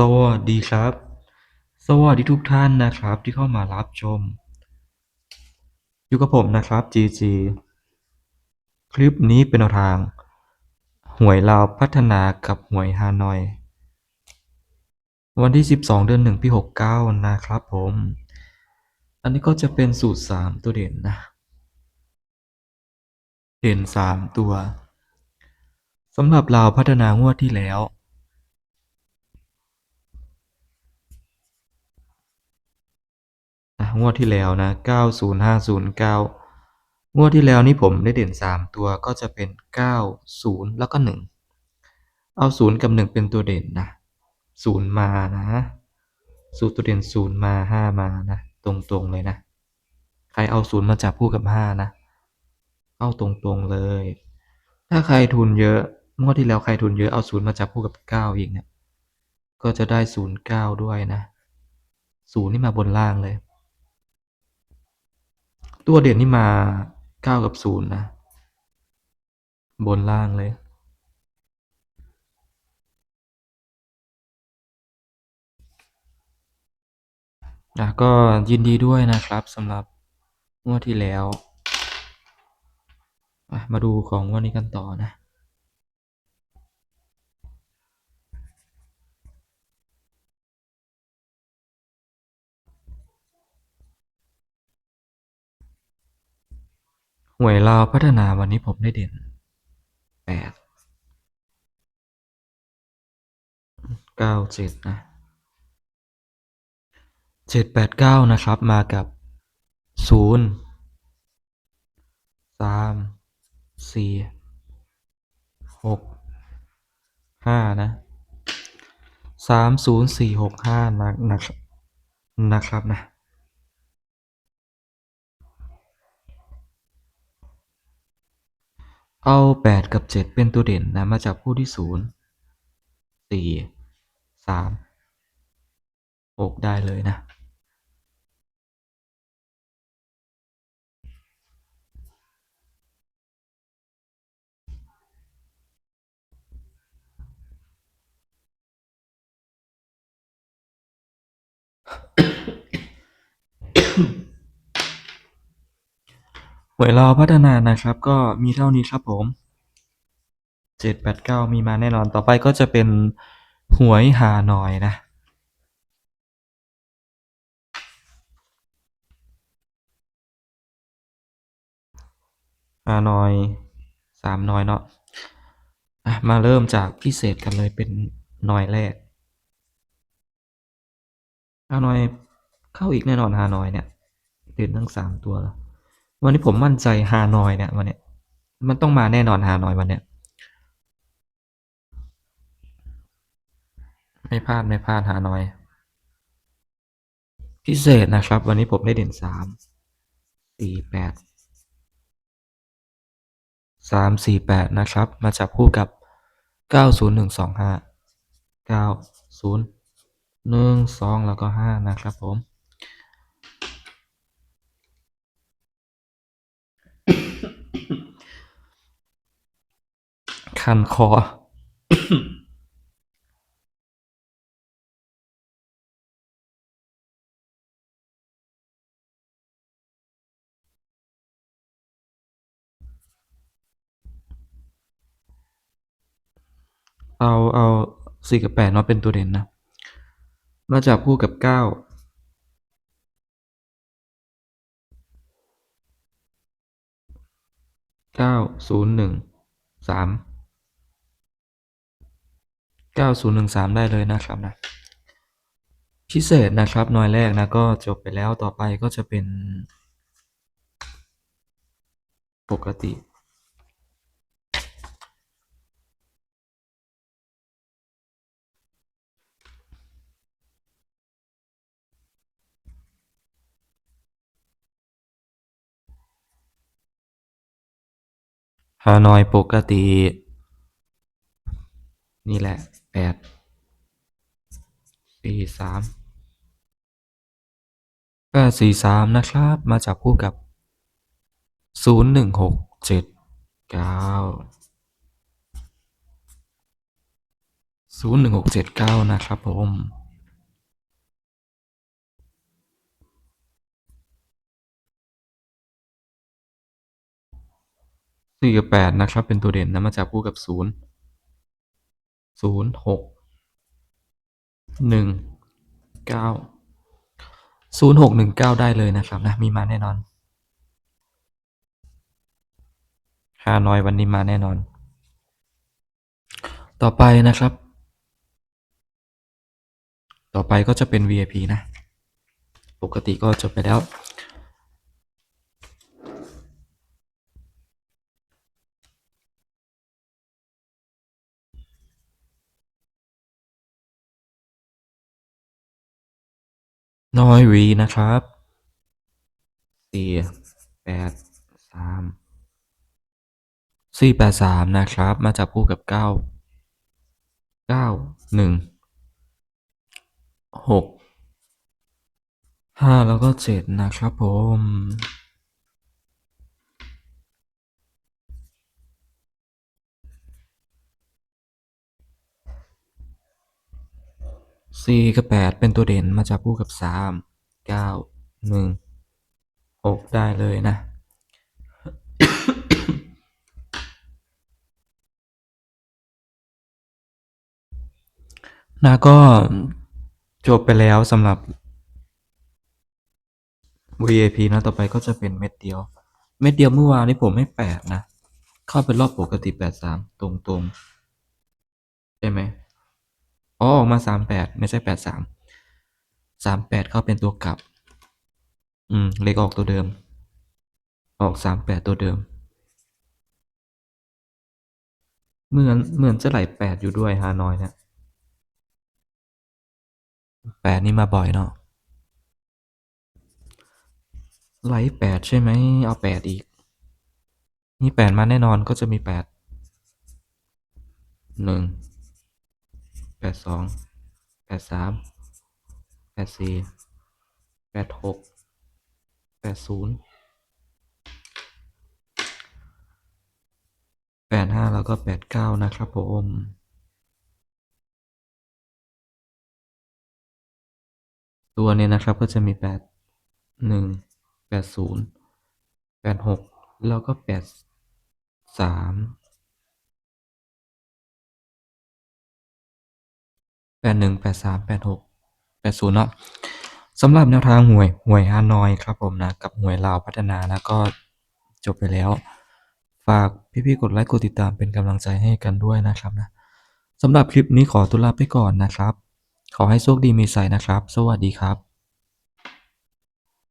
สวัสดีครับ สวัสดีทุกท่านนะครับที่เข้ามารับชม อยู่กับผมนะครับ GG คลิปนี้เป็นทาง หวยลาวพัฒนากับหวยฮานอย วันที่ 12 เดือน1ปี69 นะครับผม อันนี้ก็จะเป็นสูตร 3 ตัวเด่นนะ เด่น 3 ตัวสำหรับลาวพัฒนางวดที่แล้ว นะ งวดที่แล้วนะ90509 งวดที่แล้วนี่ผมได้เด่น 3 ตัวก็จะเป็น 90 แล้วก็ 1 เอา 0 กับ 1 เป็นตัวเด่นนะ0มานะสูตรตัวเด่น 0 มา 5 มานะ ตรงๆเลยนะ ใครเอา 0 มาจับคู่กับ 5 นะเข้าตรงๆเลย ถ้าใครทุนเยอะงวดที่แล้วใครทุนเยอะเอา 0 มาจับคู่กับ 9 อีกเนี่ยก็จะได้ 09 ด้วยนะ 0 นี่มาบนล่างเลย ตัวเด่นนี่มาเก้ากับศูนย์นะ บนล่างเลยนะก็ยินดีด้วยนะครับสำหรับงวดที่แล้ว มาดูของวันนี้กันต่อนะ หวยลาวพัฒนาวันนี้ผมได้เด่นแปดเก้าเจ็ดนะเจ็ดแปดเก้านะครับมากับศูนย์สามสี่หกห้านะสามศูนย์สี่หกห้านะนะครับนะครับนะ เอาแปดกับเจ็ดเป็นตัวเด่นนะ มาจากคู่ที่ศูนย์สี่สามหกได้เลยนะ หวยเราพัฒนานะครับก็มีเท่านี้ครับผมเจ็ดแปดเก้ามีมาแน่นอนต่อไปก็จะเป็นหวยหาหน่อยนะ หาหน่อยสามหน่อยเนาะมาเริ่มจากพิเศษกันเลยเป็นหน่อยแรกฮานอยเข้าอีกแน่นอนฮาหนอยเนี่ยเด่นทั้งสามตัวแล้ว วันนี้ผมมั่นใจฮานอยเนี่ยวันเนี้ยมันต้องมาแน่นอนฮานอยวันเนี้ยไม่พลาดไม่พลาดฮานอย พิเศษนะครับ วันนี้ผมได้เด่นสามสี่แปดสามสี่แปดนะครับ มาจับคู่กับเก้าศูนย์หนึ่งสองห้าเก้าศูนย์หนึ่งสองแล้วก็ห้านะครับผม คันคอเอา เอาสี่กับแปดเนาะเป็นตัวเด่นนะมาจับคู่กับเก้าเก้าศูนย์หนึ่งสาม เก้าศูนย์หนึ่งสามได้เลยนะครับนะพิเศษนะครับหน่วยแรกนะก็จบไปแล้วต่อไปก็จะเป็น ปกติ ฮานอยปกติ นี่แหละ แปดสี่สามแปดสี่สามนะครับ มาจับคู่กับศูนย์หนึ่งหกเจ็ดเก้าศูนย์หนึ่งหกเจ็ดเก้านะครับผมสี่กับแปดนะครับ เป็นตัวเด่นนะมาจับคู่กับศูนย์ ศูนย์หกหนึ่งเก้าศูนย์หกหนึ่งเก้าได้เลยนะครับนะมีมาแน่นอนฮานอยวันนี้มาแน่นอน ต่อไปนะครับ ต่อไปก็จะเป็น VIP นะ ปกติก็จบไปแล้ว น้อยวีนะครับสี่แปดสามสี่แปดสามนะครับ มาจับคู่กับเก้าเก้าหนึ่งหกห้าแล้วก็เจ็ดนะครับผม สี่กับแปดเป็นตัวเด่นมาจับคู่กับสามเก้าหนึ่งหกได้เลยนะ นะก็จบไปแล้วสำหรับ VAP นะ ต่อไปก็จะเป็นเม็ดเดียว เม็ดเดียวเมื่อวานนี้ผมให้แปดนะ เข้าเป็นรอบปกติแปดสามตรงตรงๆใช่ไหม อ๋อออกมาสามแปดไม่ใช่แปดสามสามแปดเข้าเป็นตัวกลับ อืม เลขออกตัวเดิม ออกสามแปดตัวเดิม เหมือนเหมือนจะไหลแปดอยู่ด้วยฮานอยเนี่ยแปดนี่มาบ่อยเนาะไหลแปดใช่ไหม เอาแปดอีก นี่แปดมาแน่นอนก็จะมีแปดหนึ่ง แปดสองแปดสามแปดสี่แปดหกแปดศูนย์แปดห้าแล้วก็แปดเก้านะครับผมตัวเนี้นะครับก็จะมีแปดหนึ่งแปดศูนย์แปดหกแล้วก็แปดสาม ดหนึ่งแปดสามแปดหกแปดศูนย์เนาะสำหรับแนวทางหวยหวยฮานอยครับผมนะกับหวยลาวพัฒนานะก็จบไปแล้ว ฝากพี่ๆกดไลค์กดติดตามเป็นกำลังใจให้กันด้วยนะครับนะสำหรับคลิปนี้ขอตุลาไปก่อนนะครับ ขอให้โชคดีมีใสนะครับ สวัสดีครับ